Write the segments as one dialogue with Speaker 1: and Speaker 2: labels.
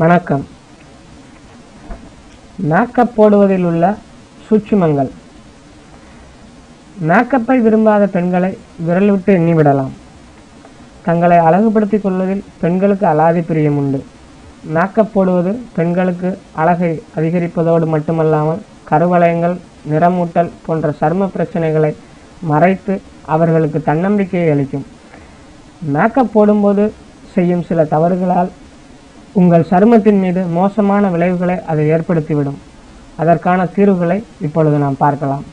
Speaker 1: வணக்கம். மேக்கப் போடுவதில் உள்ள சூட்சுமங்கள். மேக்கப்பை விரும்பாத பெண்களை விரல் விட்டு எண்ணிவிடலாம். தங்களை அழகுபடுத்திக் கொள்வதில் பெண்களுக்கு அலாதி பிரியம் உண்டு. மேக்கப் போடுவது பெண்களுக்கு அழகை அதிகரிப்பதோடு மட்டுமல்லாமல் கருவளையங்கள் நிறமூட்டல் போன்ற சர்ம பிரச்சனைகளை மறைத்து அவர்களுக்கு தன்னம்பிக்கையை அளிக்கும். மேக்கப் போடும்போது செய்யும் சில தவறுகளால் உங்கள் சருமத்தின் மீது மோசமான விளைவுகளை அது ஏற்படுத்திவிடும். அதற்கான தீர்வுகளை இப்பொழுது நாம் பார்க்கலாம்.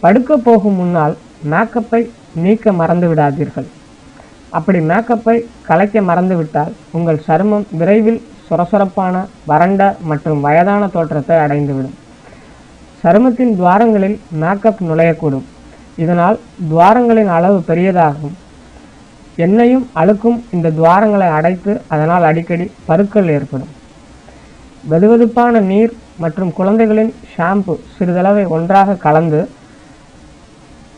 Speaker 1: படுக்க போகும் முன்னால் மேக்கப்பை நீக்க மறந்து விடாதீர்கள். அப்படி மேக்கப்பை கலைக்க மறந்துவிட்டால் உங்கள் சருமம் விரைவில் சுரசுரப்பான வறண்ட மற்றும் வயதான தோற்றத்தை அடைந்துவிடும். சருமத்தின் துவாரங்களில் மேக்கப் நுழையக்கூடும். இதனால் துவாரங்களின் அளவு பெரியதாகும். எண்ணெயும் அழுக்கும் இந்த துவாரங்களை அடைத்து அதனால் அடிக்கடி பருக்கள் ஏற்படும். வெதுவெதுப்பான நீர் மற்றும் குழந்தைகளின் ஷாம்பு சிறிதளவை ஒன்றாக கலந்து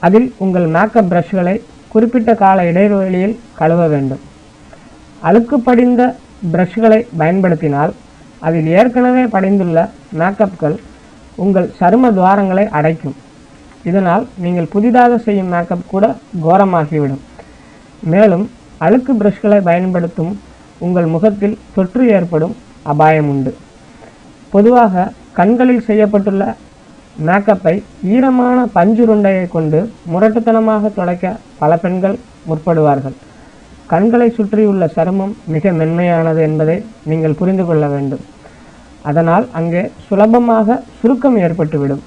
Speaker 1: அதில் உங்கள் மேக்கப் ப்ரஷ்களை குறிப்பிட்ட கால இடைவெளியில் கழுவ வேண்டும். அழுக்கு படிந்த ப்ரஷ்களை பயன்படுத்தினால் அதில் ஏற்கனவே படிந்துள்ள மேக்கப்கள் உங்கள் சரும துவாரங்களை அடைக்கும். இதனால் நீங்கள் புதிதாக செய்யும் மேக்கப் கூட கோரமாகிவிடும். மேலும் அழுக்கு பிரஷ்களை பயன்படுத்தும் உங்கள் முகத்தில் தொற்று ஏற்படும் அபாயம் உண்டு பொதுவாக கண்களில் செய்யப்பட்டுள்ள மேக்கப்பை ஈரமான பஞ்சுருண்டையை கொண்டு முரட்டுத்தனமாக துடைக்க பல பெண்கள் முற்படுவார்கள். கண்களை சுற்றியுள்ள சருமம் மிக மென்மையானது என்பதை நீங்கள் புரிந்து கொள்ள வேண்டும். அதனால் அங்கே சுலபமாக சுருக்கம் ஏற்பட்டுவிடும்.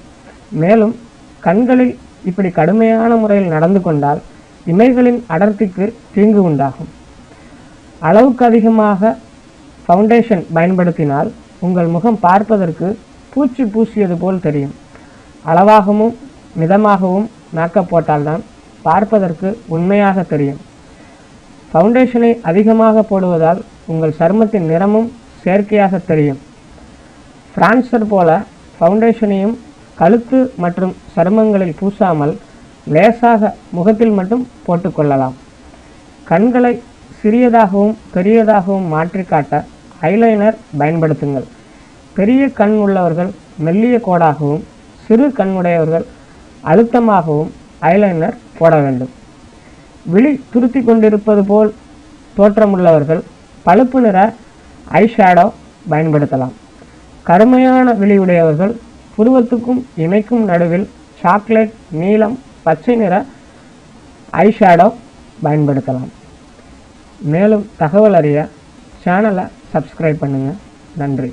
Speaker 1: மேலும் கண்களில் இப்படி கடுமையான முறையில் நடந்து கொண்டால் இமைகளின் அடர்த்திக்கு தீங்கு உண்டாகும். அளவுக்கு அதிகமாக ஃபவுண்டேஷன் பயன்படுத்தினால் உங்கள் முகம் பார்ப்பதற்கு பூச்சி பூசியது போல் தெரியும். அளவாகவும் மிதமாகவும் மேக்கப் போட்டால்தான் பார்ப்பதற்கு உண்மையாக தெரியும். ஃபவுண்டேஷனை அதிகமாக போடுவதால் உங்கள் சருமத்தின் நிறமும் செயற்கையாக தெரியும். பிரான்சர் போல ஃபவுண்டேஷனையும் கழுத்து மற்றும் சருமங்களில் பூசாமல் லேசாக முகத்தில் மட்டும் போட்டுக்கொள்ளலாம் கண்களை சிறியதாகவும் பெரியதாகவும் மாற்றி காட்ட ஐலைனர் பயன்படுத்துங்கள். பெரிய கண் உள்ளவர்கள் மெல்லிய கோடாகவும் சிறு கண் உடையவர்கள் அழுத்தமாகவும் ஐலைனர் போட வேண்டும். விழி துருத்தி கொண்டிருப்பது போல் தோற்றமுள்ளவர்கள் பழுப்பு நிற ஐஷேடோ பயன்படுத்தலாம். கருமையான விழியுடையவர்கள் புருவத்துக்கும் இமைக்கும் நடுவில் சாக்லேட் நீலம் பச்சை நிற ஐஷேடோ பயன்படுத்தலாம். மேலும் தகவல் அறிய சேனலை சப்ஸ்கிரைப் பண்ணுங்கள் நன்றி.